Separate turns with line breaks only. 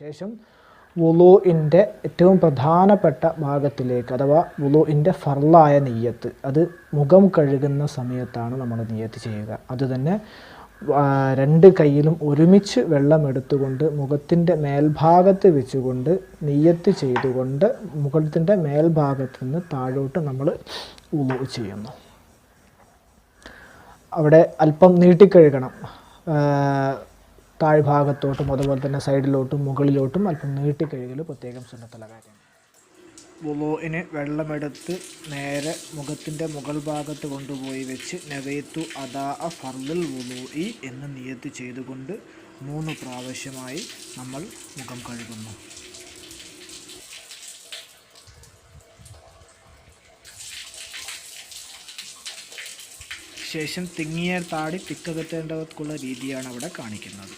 ശേഷം വുളുവിന്റെ ഏറ്റവും പ്രധാനപ്പെട്ട ഭാഗത്തിലേക്ക് അഥവാ വുളുവിന്റെ ഫർളായ നെയ്യത്ത് അത് മുഖം കഴുകുന്ന സമയത്താണ് നമ്മൾ നെയ്യത്ത് ചെയ്യുക. അതുതന്നെ രണ്ട് കൈയിലും ഒരുമിച്ച് വെള്ളം എടുത്തുകൊണ്ട് മുഖത്തിന്റെ മേൽഭാഗത്ത് വെച്ചുകൊണ്ട് നെയ്യത്ത് ചെയ്തുകൊണ്ട് മുഖത്തിന്റെ മേൽഭാഗത്ത് നിന്ന് താഴോട്ട് നമ്മൾ വുളു ചെയ്യുന്നു. അവിടെ അല്പം നീട്ടിക്കഴുകണം. താഴ്ഭാഗത്തോട്ടും അതുപോലെ തന്നെ സൈഡിലോട്ടും മുകളിലോട്ടും അല്പം നീട്ടിക്കഴുകൽ പ്രത്യേകം സുന്നത്തുള്ള കാര്യമാണ് വുളോയിന് വെള്ളമെടുത്ത് നേരെ മുഖത്തിന്റെ മുകൾ ഭാഗത്ത് കൊണ്ടുപോയി വെച്ച് നവൈത്തു അദാ അ ഫർലിൽ വുളുഇ എന്ന് നിയത്ത് ചെയ്തുകൊണ്ട് മൂന്ന് പ്രാവശ്യമായി നമ്മൾ മുഖം കഴുകുന്നു. ശേഷം തിങ്ങിയ താടി തിക്കകത്തേണ്ടവർക്കുള്ള രീതിയാണ് അവിടെ കാണിക്കുന്നത്.